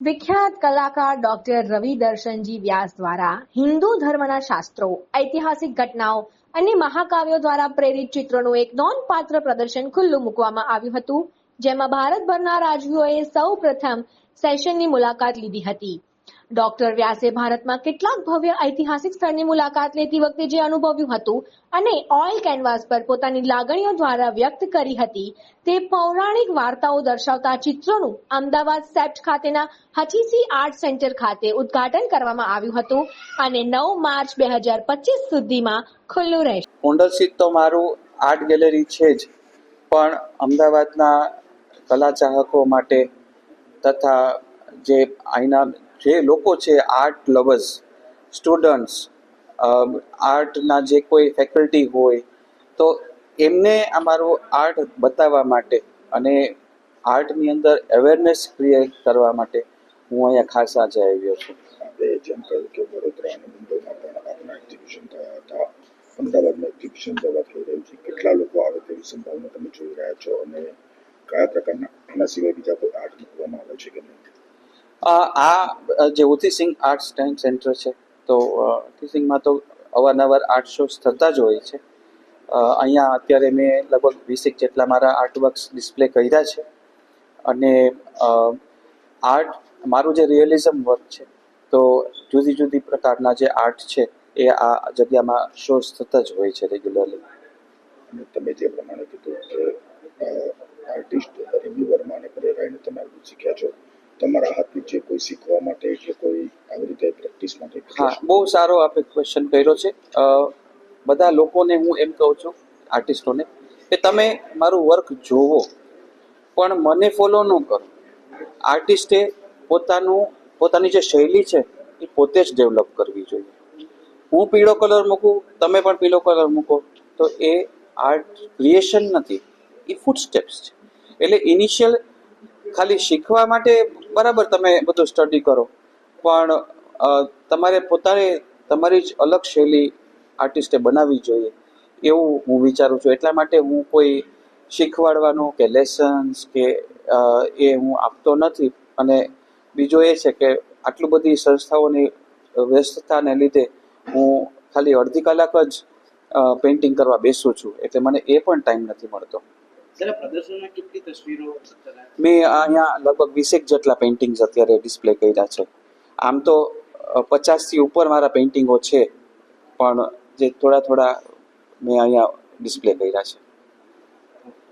વિખ્યાત કલાકાર ડોક્ટર રવિ દર્શનજી વ્યાસ દ્વારા હિન્દુ ધર્મના શાસ્ત્રો, ઐતિહાસિક ઘટનાઓ અને મહાકાવ્યો દ્વારા પ્રેરિત ચિત્રોનું એક નોંધપાત્ર પ્રદર્શન ખુલ્લું મૂકવામાં આવ્યું હતું, જેમાં ભારતભરના રાજવીઓએ સૌ પ્રથમ સેશનની મુલાકાત લીધી હતી. ડોક્ટર વ્યાસે ભારતમાં કેટલાક ભવ્ય ઐતિહાસિક સ્થળની મુલાકાત લેતી વખતે જે અનુભવ્યું હતું અને ઓઇલ કેનવાસ પર પોતાની લાગણીઓ દ્વારા વ્યક્ત કરી હતી, તે પૌરાણિક વાર્તાઓ દર્શાવતા ચિત્રોનું અમદાવાદ સેપ્ટ ખાતેના હચીસી આર્ટ સેન્ટર ખાતે ઉદ્ઘાટન કરવામાં આવ્યું હતું અને નવ માર્ચ બે હજાર પચીસ સુધીમાં ખુલ્લું રહેશે. કુંડલસિત તો મારું આર્ટ ગેલેરી છે જ, પણ અમદાવાદના કલા ચાહકો માટે તથા જે અહીંના જે લોકો છે આર્ટ લવર્સ સ્ટુડન્ટ્સ આર્ટના જે કોઈ ફેકલ્ટી હોય, તો એમને અમારું આર્ટ બતાવવા માટે અને આર્ટની અંદર અવેરનેસ ક્રિએટ કરવા માટે હું અહીંયા ખાસ આજે આવ્યો છું. જેમ કહ્યું કે વડોદરા અને મુંબઈમાં થયા હતા. અમદાવાદમાં એક્ઝિબિશન થઈ રહ્યું છે. કેટલા લોકો આવે તેવી તમે જોઈ રહ્યા છો અને કયા પ્રકારના, આના સિવાય બીજા કોઈ આર્ટ મૂકવામાં આવે છે કે નહીં? આ જે ઉથી સિંહ ટાઈમ સેન્ટર છે, તો ઉથી સિંહમાં તો અવારનવાર આર્ટ શોઝ થતા જ હોય છે. અહીંયા અત્યારે મેં લગભગ વીસેક જેટલા મારા આર્ટવર્ક્સ ડિસ્પ્લે કર્યા છે. અને આર્ટ, મારું જે રિયલિઝમ વર્ક છે, તો જુદી જુદી પ્રકારના જે આર્ટ છે, એ આ જગ્યામાં શોઝ થતા જ હોય છે રેગ્યુલરલી. અને તમે જે પ્રમાણે કીધું આર્ટિસ્ટ રવિ વર્માને પ્રેરાઈને તમે શીખ્યા છો. કોઈ શીખવા માટે કે કોઈ આવી રીતે પ્રેક્ટિસ માટે હા, બહુ સારો આપણે ક્વેશ્ચન કર્યો છે. બધા લોકોને હું એમ કહું છું આર્ટિસ્ટોને કે તમે મારું વર્ક જોવો, પણ મને ફોલો ન કરો. આર્ટિસ્ટે પોતાનું, પોતાની જે શૈલી છે, એ પોતે જ ડેવલપ કરવી જોઈએ. હું પીળો કલર મૂકું, તમે પણ પીળો કલર મૂકો, તો એ આર્ટ ક્રિએશન નથી, એ ફૂડ સ્ટેપ્સ છે. એટલે ઇનિશિયલ ખાલી શીખવા માટે બરાબર તમે બધું સ્ટડી કરો. પણ તમારે પોતાને, તમારી જ અલગ શૈલી આર્ટિસ્ટે બનાવવી જોઈએ. એવું હું વિચારું છું. એટલા માટે હું કોઈ શીખવાડવાનું કે લેસન્સ કે એ હું આપતો નથી. અને બીજો એ છે કે આટલું બધી સંસ્થાઓની વ્યસ્તતાને લીધે હું ખાલી અડધી કલાક જ પેઇન્ટિંગ કરવા બેસું છું. એટલે મને એ પણ ટાઈમ નથી મળતો. મેં અહીંયા લગભગ વીસેક જેટલા પેઇન્ટિંગ્સ અત્યારે ડિસ્પ્લે કર્યા છે. આમ તો પચાસથી ઉપર મારા પેઇન્ટિંગો છે, પણ જે થોડા થોડા મેં અહીંયા ડિસ્પ્લે કર્યા છે.